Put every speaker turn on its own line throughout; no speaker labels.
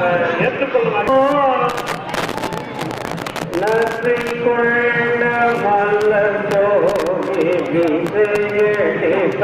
அஹ், ஏற்றுக்கொள்ளும் நன்றி கொண்ட மல்லோகி விஜயடிப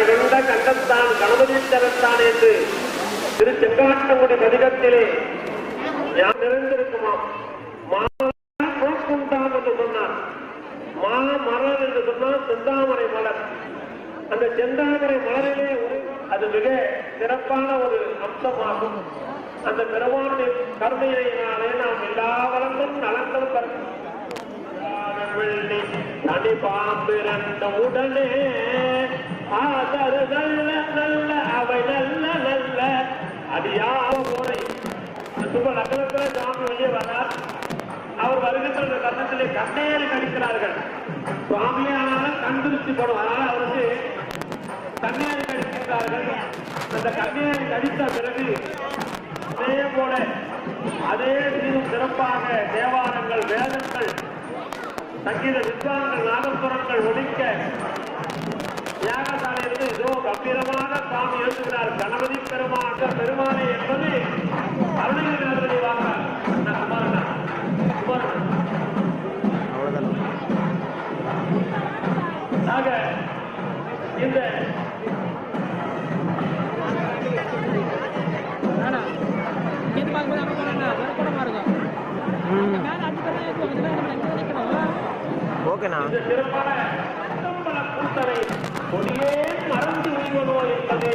கரை கண்டத்தான் கணபதி தரத்தான் என்று திரு செங்காட்டங்குடி பதிகத்திலே ஞான் நிறைந்திருக்குமாம் மாக்குண்டான் என்று சொன்னார். மா மலர் என்று சொன்னால் செந்தாமரை மலர். அந்த செந்தாமரை மலரிலே ஒரு அது மிக சிறப்பான ஒரு அம்சமாகும். அந்த பெருமானுடைய கருணையினாலே நாம் எல்லா வளங்களும் நலங்களும் பெற தனி பாம்பிரண்ட உடனே ஆதரு நல்ல நல்ல அவை நல்ல நல்ல அடியாவ முறை சுப நகரத்தில் சுவாமி வெளியே வந்தார் அவர் வருகின்ற அந்த தருணத்திலே கண்ணையில் கடிக்கிறார்கள். சுவாமியானாலும் கண் திருச்சி படும். அதனால அவருக்கு கண்ணையில் கடிக்கிறார்கள். அந்த கண்ணையில் கடித்த பிறகு அதே போல அதே சீரும் சிறப்பாக தேவாரங்கள் வேதங்கள் சங்கீத வித்வான்கள் நாதஸ்வரங்கள் ஒழிக்க யாகசாலையிலிருந்து இதோ கம்பீரமாக சுவாமி எழுதுகிறார். கணபதி பெருமான் பெருமானே என்பது அருணகிரி வாங்க குமாரண்ணா குமாரண்ணா. ஆக இந்த
ஓகேண்ணா.
இந்த சிறப்பான கூத்தரை கொடியே மறந்து விடுவதோ என்பது.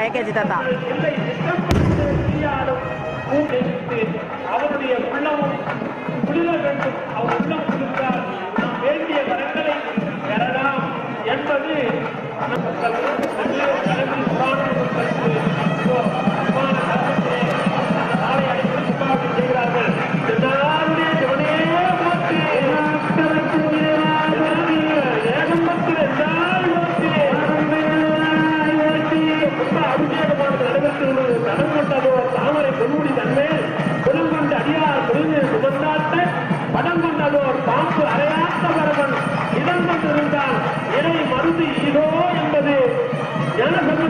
கயக்கேஜி தாத்தா
அவருடைய உள்ளமும் குளிர வேண்டும். அவர் உள்ளம் குளிர்ந்தால் நாம் வேண்டிய வரங்களை பெறலாம் என்பது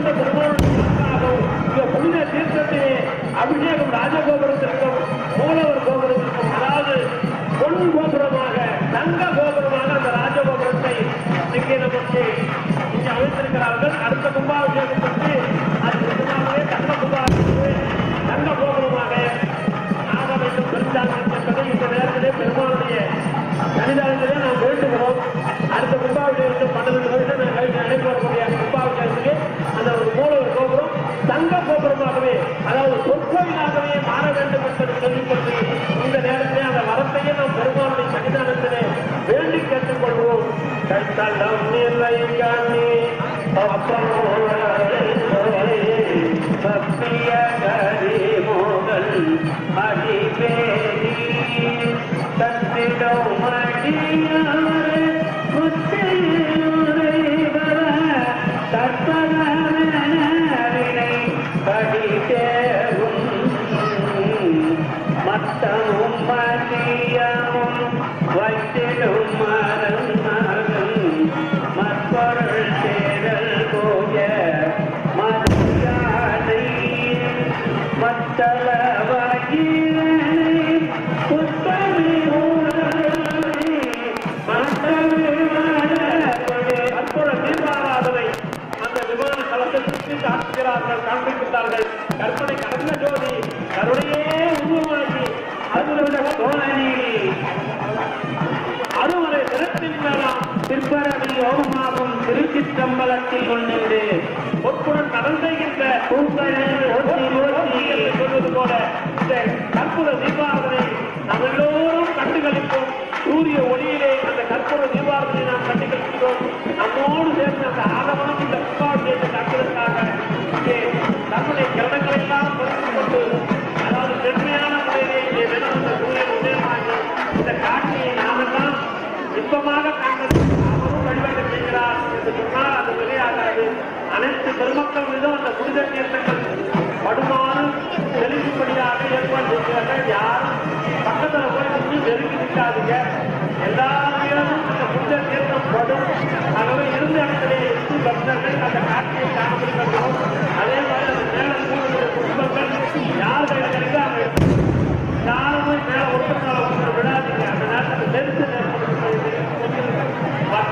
ஞான சம்பந்த பெருமானாகவும் இந்த புனித தீர்த்தத்திலே அபிஷேகம் ராஜகோபுரத்திற்கும் கோவிலாகவே மாற வேண்டும் என்பதை சொல்லிக்கொண்டு இந்த நேரத்திலே அந்த வரத்தையே நாம் பெருமாளுடைய சன்னிதானத்திலே வேண்டி கேட்டுக்கொள்வோம். கைத்தளம் நிலை கண்ணி சத்திய கரி மோகல் அடிபேரி தத்திடம் அடியார் முத்தையுரைவர தற்பதவினை திருச்சம்பளத்தில் கொண்டு பொற்புடன் நடந்துகின்ற சொல்வது போல இந்த கற்புல தீபாவளி நாம் எல்லோரும் கண்டுகளிப்போம். சூரிய ஒளியிலே எடுத்து சொன்னால் அது வெளியாகாது அனைத்து பெருமக்கள் மீதும் அந்த புனித தீர்த்தங்கள் படுமாறு தெளிவுபடியாக ஏற்படுத்திருக்கிறார்கள் யாரும் பக்கத்தில் போய் நின்று நெருங்கி நிற்காதுங்க. எல்லாரும் அந்த புனித தீர்த்தம் படும். ஆகவே இருந்த இடத்திலே இருந்து பக்தர்கள் அந்த காட்சியை காணப்படுகிறோம் அதே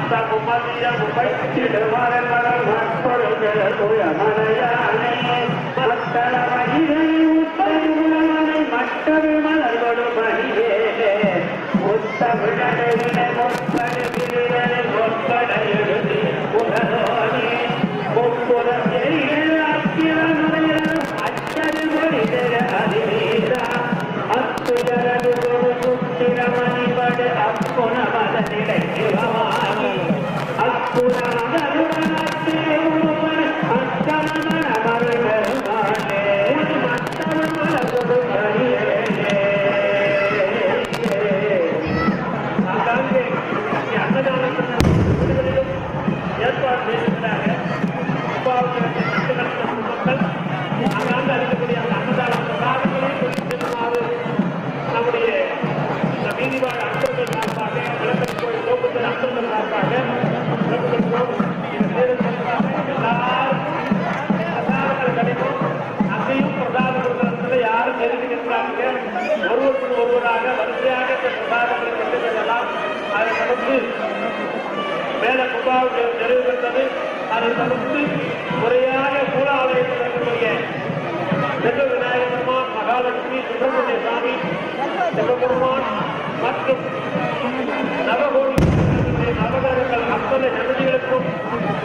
Santa Compañía, Compañía, Chile, Vale, Vale, Vale, Vale, Vale, Vale, Vale, Vale, செவ்வாய் நிறைவேற்றது அதை தவிர்த்து முறையாக மூலாலயத்தில் இருக்கக்கூடிய செல்வ விநாயகர் பெருமான் மகாலட்சுமி சுப்பிரமணிய சாமி சிவபெருமான் மற்றும் நவகோடி நவகரங்கள் அத்தனை நன்மைகளுக்கும்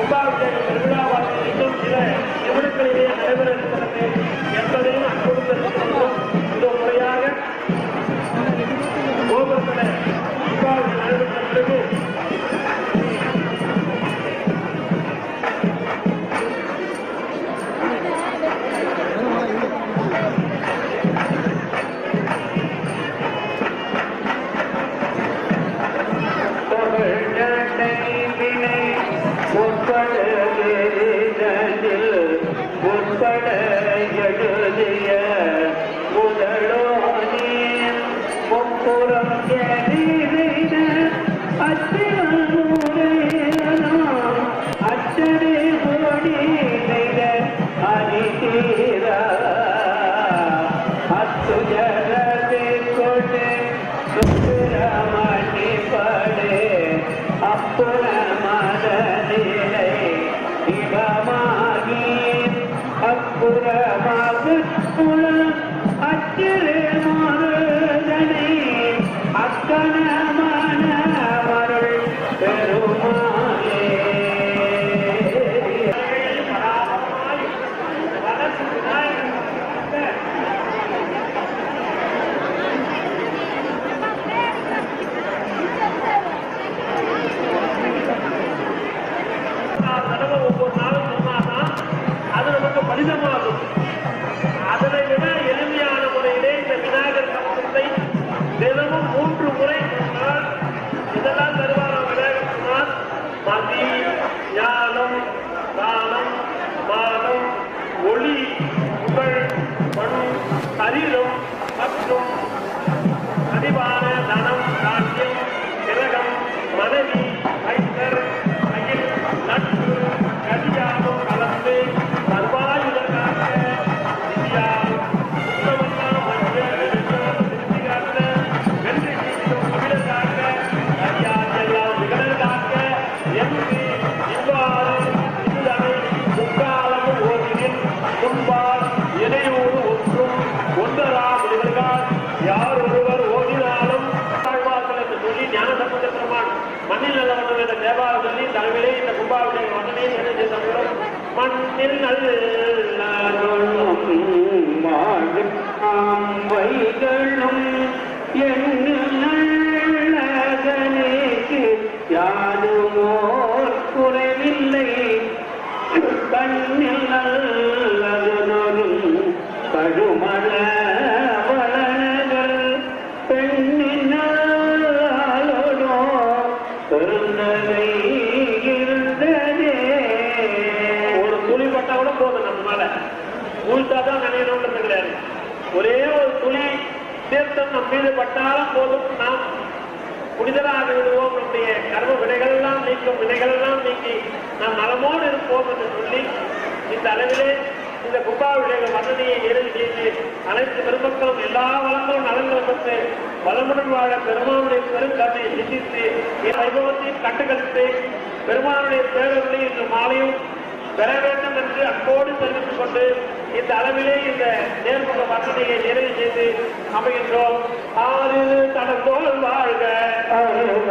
உபாபிஷேகம் Amen. மண்ணில் நல்லொழும் வாழும் நம் மீது பட்டாலும் போதும். நாம் புனிதராக விடுவோம். நம்முடைய கர்ம வினைகளெல்லாம் நீக்கும் வினைகளெல்லாம் நீக்கி நாம் நலமோடு இருப்போம் என்று சொல்லி இந்த அளவிலே இந்த கும்பாபிஷேக மன்னனையை ஏறி செய்து அனைத்து பெருமக்களும் எல்லா வளங்களும் நலன்களும் பெற்று வளமுடன் வாழ பெருமானுடைய பெருங்கருணையை சிந்தித்து வைபவத்தையும் கட்டுக்கழித்து பெருமானுடைய பேரவர்களை இன்று மாலையும் பெற வேண்டும் என்று அன்போடு தெரிவித்துக் கொண்டு இந்த அளவிலே இந்த நேர்முக வசதியை நிறைவு செய்து அமைகின்றோம். ஆறு தடங்கோல் வாழ்க. வாழ்க.